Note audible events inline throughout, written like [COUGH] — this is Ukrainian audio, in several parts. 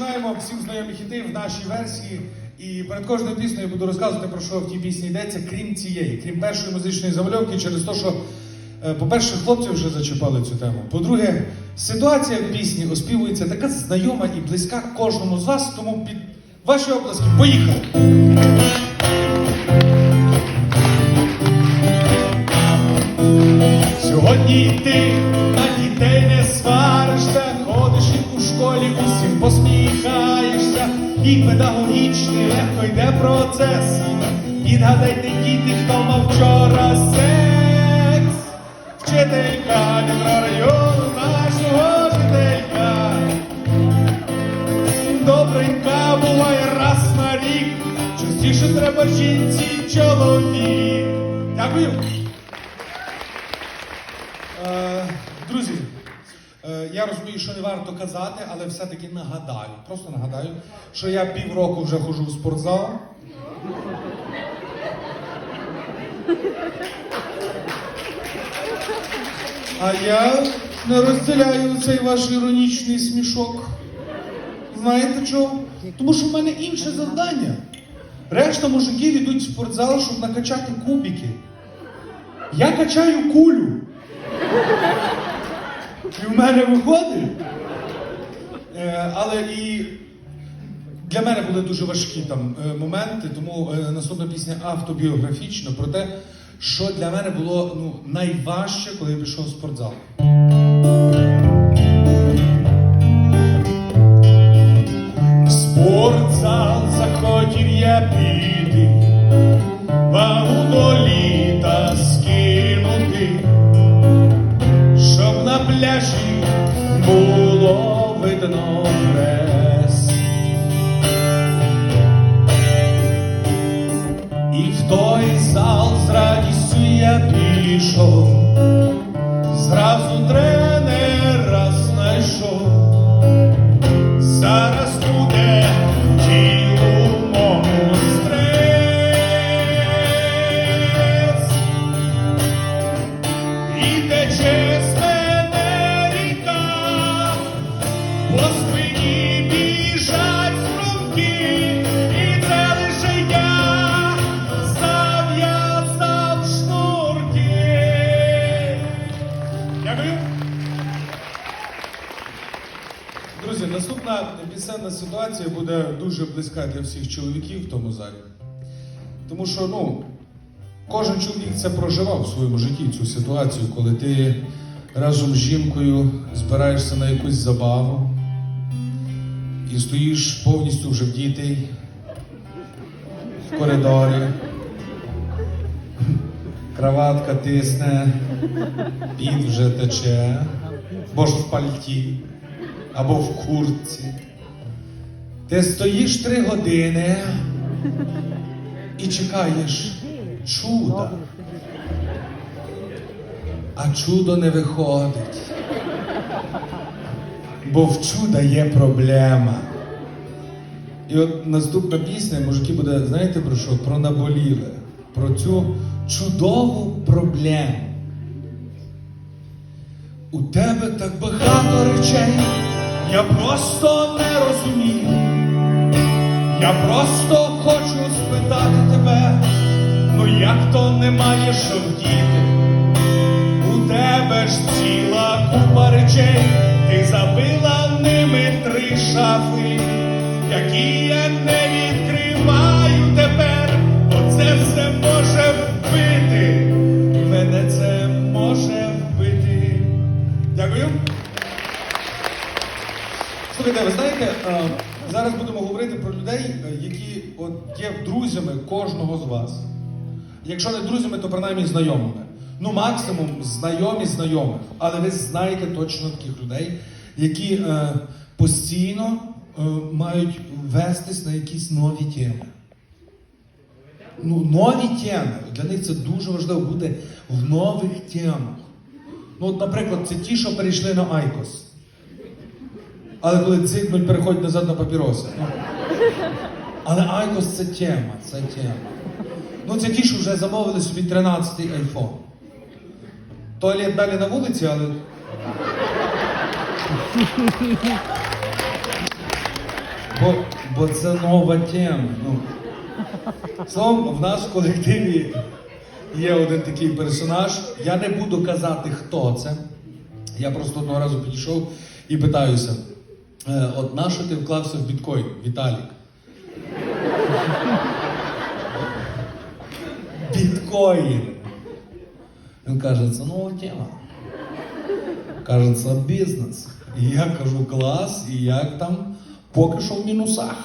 починаємо всім знайомі хіти в нашій версії. І перед кожною піснею буду розказувати про що в тій пісні йдеться, крім цієї, крім першої музичної замальовки, через те, що, е, по-перше, хлопці вже зачепали цю тему. По-друге, ситуація в пісні оспівується така знайома і близька кожному з вас, тому під ваші обласки поїхали! Сьогодні ти на дітей не сваришся, посміхаєшся, і педагогічний легко йде процес. Відгадайте діти, хто мав вчора секс. Вчителька мікрорайону нашого жителька. Добренька буває раз на рік. Частіше треба жінці чоловік. Дякую. Е, Друзі, е, я розумію, що не варто казати, але все-таки нагадаю, просто нагадаю, що я півроку вже ходжу в спортзал. А я не розділяю цей ваш іронічний смішок. Знаєте чого? Тому що в мене інше завдання. Решта мужиків йдуть в спортзал, щоб накачати кубики. Я качаю кулю. І в мене виходить. Е, але і для мене були дуже важкі там е, моменти, тому е, наступна пісня автобіографічна про те, що для мене було ну, найважче, коли я пішов в спортзал. Пісенна ситуація буде дуже близька для всіх чоловіків в тому залі. Тому що, ну, Кожен чоловік це проживав в своєму житті цю ситуацію, коли ти разом з жінкою збираєшся на якусь забаву і стоїш повністю вже вдітий в коридорі. Краватка тисне, під вже тече, бо ж в пальті або в куртці. Ти стоїш три години і чекаєш чуда. А чудо не виходить. Бо в чуда є проблема. І от наступна пісня, мужики, буде, знаєте про що? Про наболіле, про цю чудову проблему. У тебе так багато речей, я просто не розумію. Я просто хочу спитати тебе, ну як то немає що вдіти? У тебе ж ціла купа речей, ти забила ними три шафи, які я не відкриваю є друзями кожного з вас. Якщо не друзями, то принаймні знайомими. Ну, максимум знайомі знайомих. Але ви знаєте точно таких людей, які е, постійно е, мають вестись на якісь нові теми. Ну, нові теми. Для них це дуже важливо бути в нових темах. Ну, от, наприклад, це ті, що перейшли на Айкос. Але коли дзикнуть, переходять назад на папіроси. Але Айкос це тема, це тема. Ну, це ті, що вже замовили собі 13-й айфон. Туалет далі на вулиці, але. Бо, бо це нова тема. Ну. Словом, в нас в колективі є один такий персонаж. Я не буду казати, хто це. Я просто одного разу підійшов і питаюся: е, от на що ти вклався в біткоін, Віталік? Біткоін. Він каже, це нова тема. Каже, це бізнес. Я кажу, клас, і як там? Поки що в мінусах.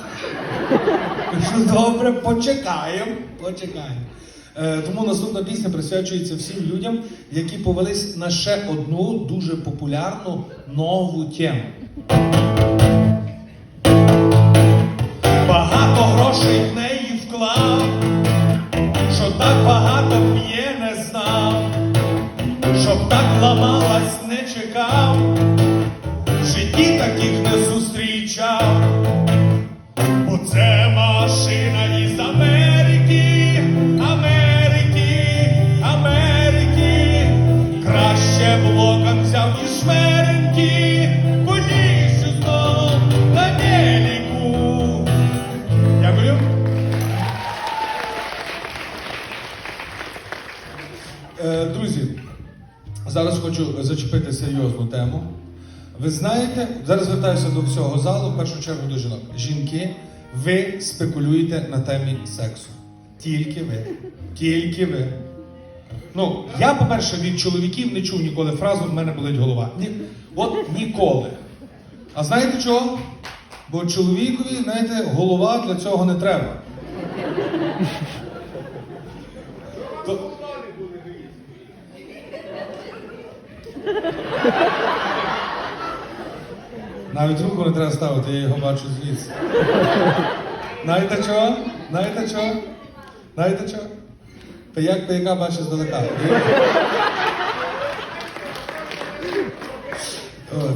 Кажу, добре, почекаємо, почекаємо. Е, тому наступна пісня присвячується всім людям, які повелись на ще одну дуже популярну нову тему. Чекав, в житті таких не зустрічав. Бо це серйозну тему. Ви знаєте, зараз звертаюся до всього залу, в першу чергу до жінок. Жінки, ви спекулюєте на темі сексу. Тільки ви. Тільки ви. Ну, я, по-перше, від чоловіків не чув ніколи фразу в мене болить голова. Ні, от ніколи. А знаєте чого? Бо чоловікові, знаєте, голова для цього не треба. Навіть руку не треба ставити, я його бачу звідси. Знаєте чого? Знаєте чого? Знаєте чого? Пияк пияка бачить здалека.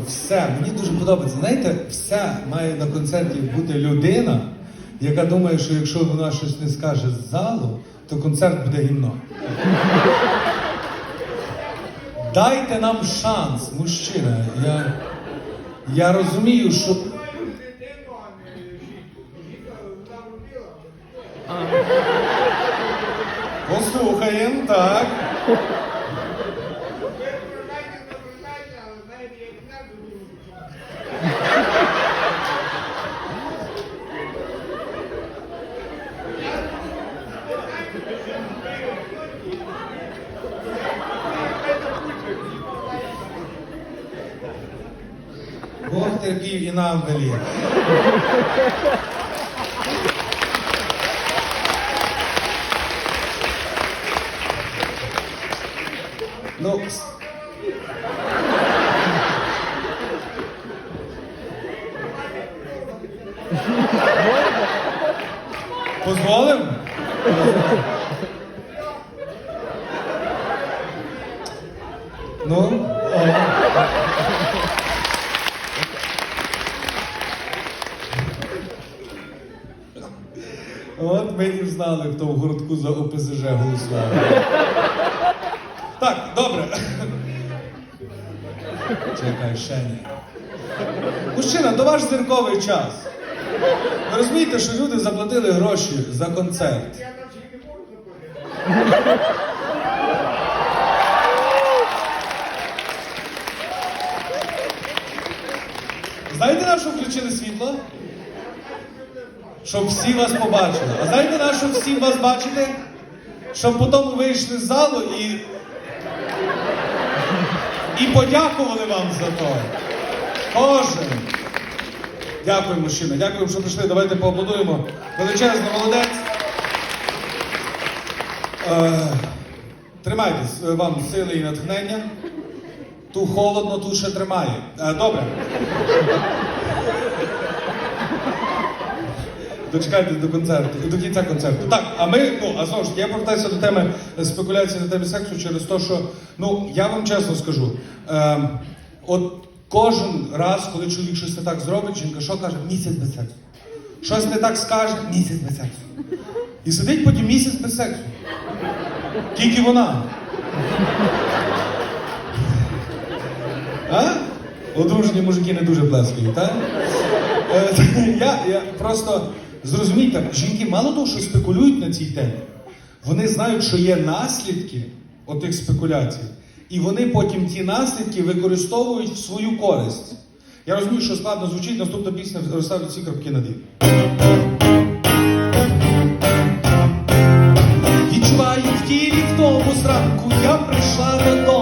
Все, мені дуже подобається. Знаєте, все має на концерті бути людина, яка думає, що якщо вона щось не скаже з залу, то концерт буде гімно. Дайте нам шанс, мужчина. Я, я розумію, що. Послухаємо, так. Бог терпів і нам велів. Ну, Позволим? Ну, о. От ми і знали, хто в городку за ОПЗЖ голосував. Чекай, ще ні. Мужчина, то ваш зірковий час. Ви розумієте, що люди заплатили гроші за концерт. Знаєте, на що включили світло? Щоб всі вас побачили. А знаєте, на що всі вас бачите? Щоб потім вийшли з залу і. І подякували вам за то. Кожен. Дякую, мужчина. Дякую, що прийшли. Давайте поаплодуємо. Величезно, молодець. Е, тримайтесь, е, вам сили і натхнення. Ту холодно, ту ще тримає. Е, добре. Дочекайте до концерту, до кінця концерту. Так, а ми, ну, а знову ж я повертаюся до теми спекуляції на темі сексу через те, що, ну, я вам чесно скажу, е, от кожен раз, коли чоловік щось не так зробить, жінка що каже? Місяць без сексу. Щось не так скаже, місяць без сексу. І сидить потім місяць без сексу. Тільки вона. А? Одружені мужики не дуже плескають, так? Е, [LAUGHS] я, я просто зрозумійте, жінки мало того, що спекулюють на цій темі, вони знають, що є наслідки отих спекуляцій, і вони потім ті наслідки використовують в свою користь. Я розумію, що складно звучить, наступна пісня розставлю ці крапки над «і». Відчуваю в тілі в тому зранку, я прийшла додому.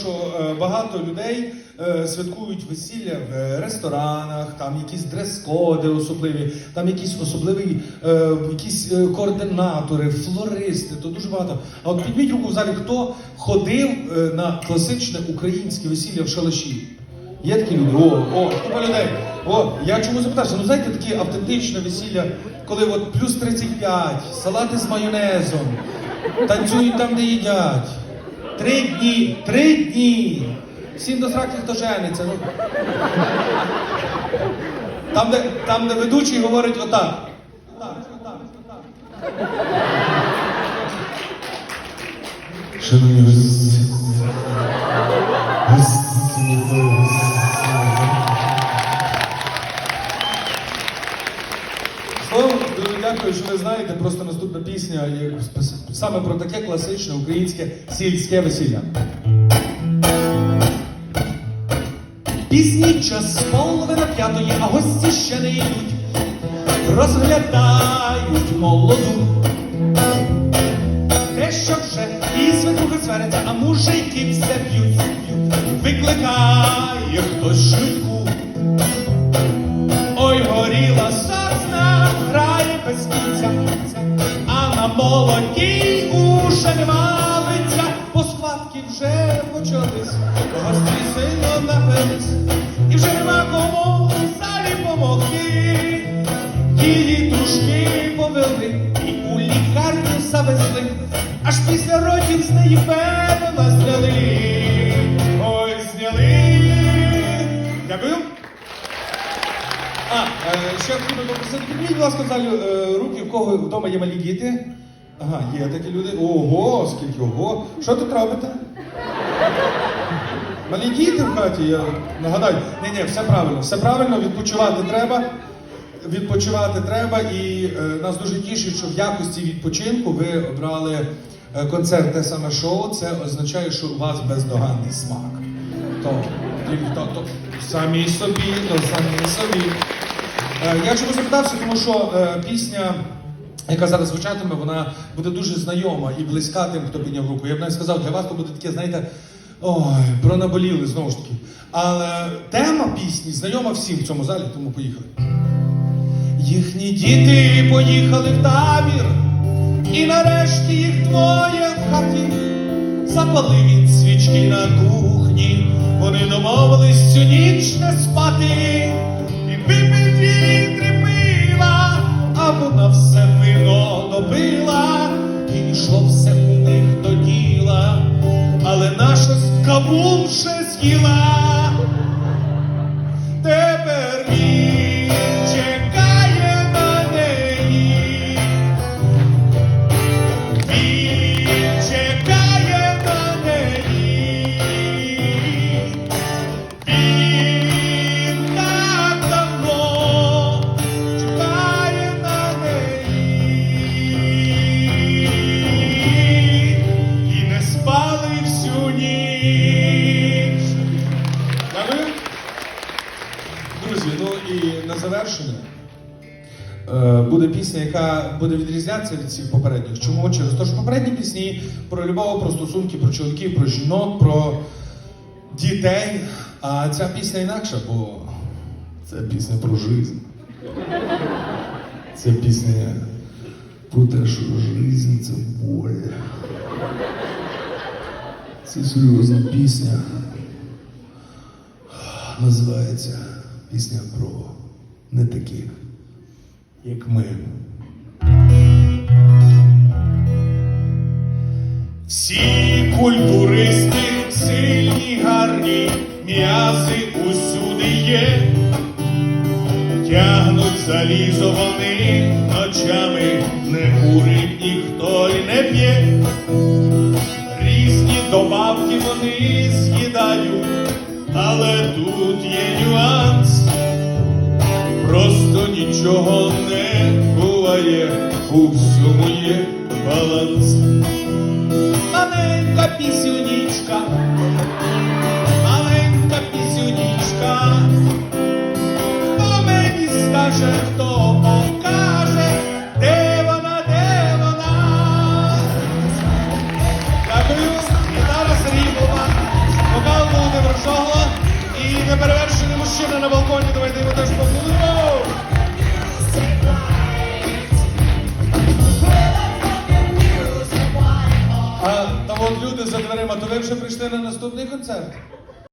Що е, багато людей е, святкують весілля в ресторанах, там якісь дрес-коди особливі, там якісь особливі е, якісь координатори, флористи, то дуже багато. А от підніміть руку в залі, хто ходив на класичне українське весілля в шалаші? Є такі люди? О, о, купа людей. О, я чому запитався? Ну знаєте, таке автентичне весілля, коли от плюс 35, салати з майонезом, танцюють там, де їдять. Три дні, три дні. Всім до сраки, хто жениться. Ну. Там, де, там, де ведучий говорить отак. Отак, отак, отак. Шановні гості. Словом, дуже дякую, що ви знаєте. Просто наступна пісня спес- саме про таке класичне українське сільське весілля. Пізній час половина п'ятої, а гості ще не йдуть. Розглядають молоду. Те, що вже і свекруха свериться, а мужики все б'ють. Викликає хтось швидку. Гості сильно напились, і вже нема кому залі помогти. Її дружки повели і у лікарню завезли, аж після родів з певно зняли. Ой, зняли. Дякую. А, ще хотів би попросити, будь ласка, в руки, в кого вдома є малі діти. Ага, є такі люди. Ого, скільки ого. Що тут робите? Малі діти в хаті, я нагадаю. Ні, ні, все правильно, все правильно, відпочивати треба. Відпочивати треба, і е, нас дуже тішить, що в якості відпочинку ви обрали е, концерт те саме шоу. Це означає, що у вас бездоганний смак. То, то, то самі собі, то самі собі. Е, Я чому запитався, тому що е, пісня, яка зараз звучатиме, вона буде дуже знайома і близька тим, хто підняв руку. Я б навіть сказав, для вас то буде таке, знаєте, ой, про наболіли знову ж таки. Але тема пісні знайома всім в цьому залі, тому поїхали. Їхні діти поїхали в табір, і нарешті їх двоє в хаті. Запалив він свічки на кухні, вони домовились цю ніч не спати. Він випив дві пива, а вона все вино допила, і йшло все у них до діла, але наша кавун ще з'їла. Буде відрізнятися від всіх попередніх. Чому? Через те, що попередні пісні про любов, про стосунки, про чоловіків, про жінок, про дітей. А ця пісня інакша, бо це пісня про жизнь. Це пісня про те, що жизнь це боль. Це серйозна пісня. Називається пісня про не таких, як ми. Всі культуристи сильні, гарні, м'язи усюди є. Тягнуть залізо вони ночами, не курить ніхто й не п'є. Різні добавки вони з'їдають, але тут є нюанс. Просто нічого не буває, у всьому є баланс. Маленька пісюнічка, маленька пісюнічка, хто мені скаже,